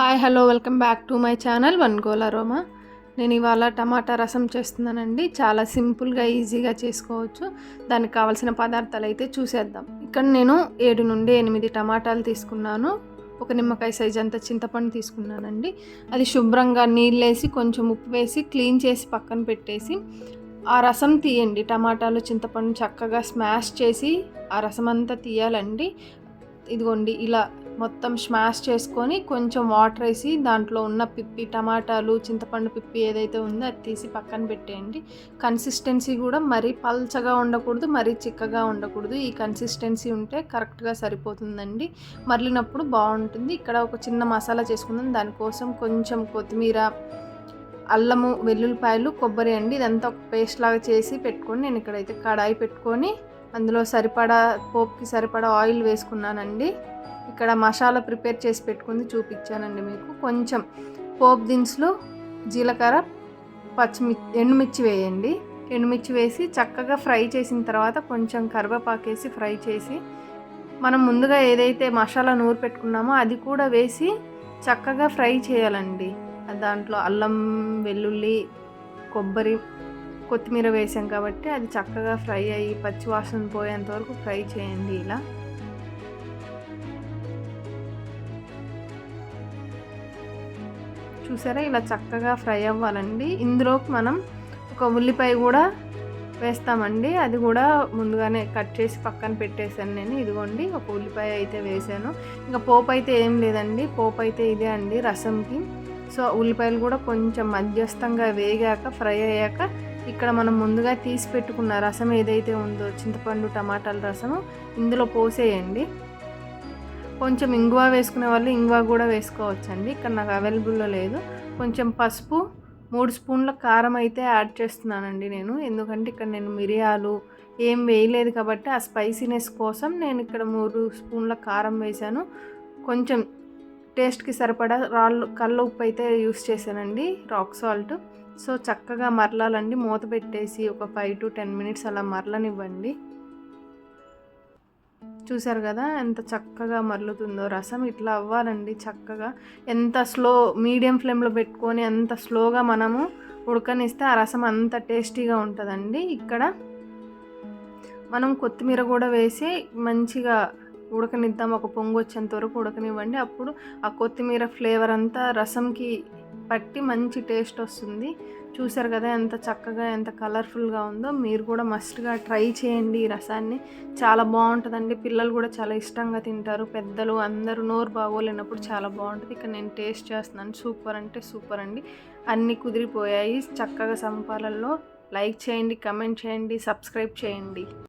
Hi hello welcome back to my channel one goal aroma. నేను ఇవాళ టమాటా రసం చేస్తున్నానండి. చాలా సింపుల్గా ఈజీగా చేసుకోవచ్చు. దానికి కావాల్సిన పదార్థాలు అయితే చూసేద్దాం. ఇక్కడ నేను ఏడు నుండి ఎనిమిది టమాటాలు తీసుకున్నాను. ఒక నిమ్మకాయ సైజ్ అంత చింతపండు తీసుకున్నానండి. అది శుభ్రంగా నీళ్ళు వేసి కొంచెం ఉప్పు వేసి క్లీన్ చేసి పక్కన పెట్టేసి ఆ రసం తీయండి. టమాటాలు చింతపండు చక్కగా స్మాష్ చేసి ఆ రసం అంతా తీయాలండి. ఇదిగోండి ఇలా మొత్తం స్మాష్ చేసుకొని కొంచెం వాటర్ వేసి దాంట్లో ఉన్న పిప్పి టమాటాలు చింతపండు పిప్పి ఏదైతే ఉందో అది తీసి పక్కన పెట్టేయండి. కన్సిస్టెన్సీ కూడా మరీ పల్చగా ఉండకూడదు మరీ చిక్కగా ఉండకూడదు. ఈ కన్సిస్టెన్సీ ఉంటే కరెక్ట్గా సరిపోతుందండి. మరలినప్పుడు బాగుంటుంది. ఇక్కడ ఒక చిన్న మసాలా చేసుకుందాం. దానికోసం కొంచెం కొత్తిమీర అల్లము వెల్లుల్లిపాయలు కొబ్బరి అండి. ఇదంతా ఒక పేస్ట్ లాగా చేసి పెట్టుకొని నేను ఇక్కడైతే కడాయి పెట్టుకొని అందులో సరిపడా పోప్కి సరిపడా ఆయిల్ వేసుకున్నానండి. ఇక్కడ మసాలా ప్రిపేర్ చేసి పెట్టుకుంది చూపించానండి మీకు. కొంచెం పోప్ దినుసులు జీలకర్ర పచ్చిమిర్చి ఎండుమిర్చి వేయండి. ఎండుమిర్చి వేసి చక్కగా ఫ్రై చేసిన తర్వాత కొంచెం కరివేపాకు వేసి ఫ్రై చేసి మనం ముందుగా ఏదైతే మసాలా నూరు పెట్టుకున్నామో అది కూడా వేసి చక్కగా ఫ్రై చేయాలండి. దాంట్లో అల్లం వెల్లుల్లి కొబ్బరి కొత్తిమీర వేసాం కాబట్టి అది చక్కగా ఫ్రై అయ్యి పచ్చి వాసన పోయేంత వరకు ఫ్రై చేయండి ఇలా. చూసారా? ఇలా చక్కగా ఫ్రై అవ్వాలండి. ఇందులోకి మనం ఒక ఉల్లిపాయ కూడా వేస్తామండి. అది కూడా ముందుగానే కట్ చేసి పక్కన పెట్టేశాను నేను. ఇదిగోండి ఒక ఉల్లిపాయ అయితే వేసాను. ఇంకా పోపు అయితే ఏం లేదండి. పోపు అయితే ఇదే అండి రసంకి. సో ఉల్లిపాయలు కూడా కొంచెం మధ్యస్థంగా వేగాక ఫ్రై అయ్యాక ఇక్కడ మనం ముందుగా తీసి పెట్టుకున్న రసం ఏదైతే ఉందో చింతపండు టమాటాల రసము ఇందులో పోసేయండి. కొంచెం ఇంగువ వేసుకునే వాళ్ళు ఇంగువ కూడా వేసుకోవచ్చండి. ఇక్కడ నాకు అవైలబుల్లో లేదు. కొంచెం పసుపు మూడు స్పూన్ల కారం అయితే యాడ్ చేస్తున్నానండి నేను. ఎందుకంటే ఇక్కడ నేను మిరియాలు ఏం వేయలేదు కాబట్టి ఆ స్పైసీనెస్ కోసం నేను ఇక్కడ మూడు స్పూన్ల కారం వేశాను. కొంచెం టేస్ట్కి సరిపడా రాళ్ళు కళ్ళ ఉప్పు అయితే యూస్ చేశానండి రాక్ సాల్ట్. సో చక్కగా మరలాలండి. మూత పెట్టేసి ఒక ఫైవ్ టు టెన్ మినిట్స్ అలా మరలనివ్వండి. చూసారు కదా? ఎంత చక్కగా మరలుతుందో రసం ఇట్లా అవ్వాలండి చక్కగా. ఎంత స్లో మీడియం ఫ్లేమ్లో పెట్టుకొని ఎంత స్లోగా మనము ఉడకనిస్తే ఆ రసం అంత టేస్టీగా ఉంటుందండి. ఇక్కడ మనం కొత్తిమీర కూడా వేసి మంచిగా ఉడకనిద్దాం. ఒక పొంగు వచ్చేంత వరకు ఉడకనివ్వండి. అప్పుడు ఆ కొత్తిమీర ఫ్లేవర్ అంతా రసంకి పట్టి మంచి టేస్ట్ వస్తుంది. చూసారు కదా ఎంత చక్కగా ఎంత కలర్ఫుల్గా ఉందో. మీరు కూడా మస్ట్గా ట్రై చేయండి ఈ రసాన్ని. చాలా బాగుంటుందండి. పిల్లలు కూడా చాలా ఇష్టంగా తింటారు. పెద్దలు అందరూ నోరు బాగోలేనప్పుడు చాలా బాగుంటుంది. ఇక్కడ నేను టేస్ట్ చేస్తున్నాను. సూపర్ అంటే సూపర్ అండి. అన్నీ కుదిరిపోయాయి చక్కగా సంపాలల్లో లైక్ చేయండి కమెంట్ చేయండి సబ్స్క్రైబ్ చేయండి.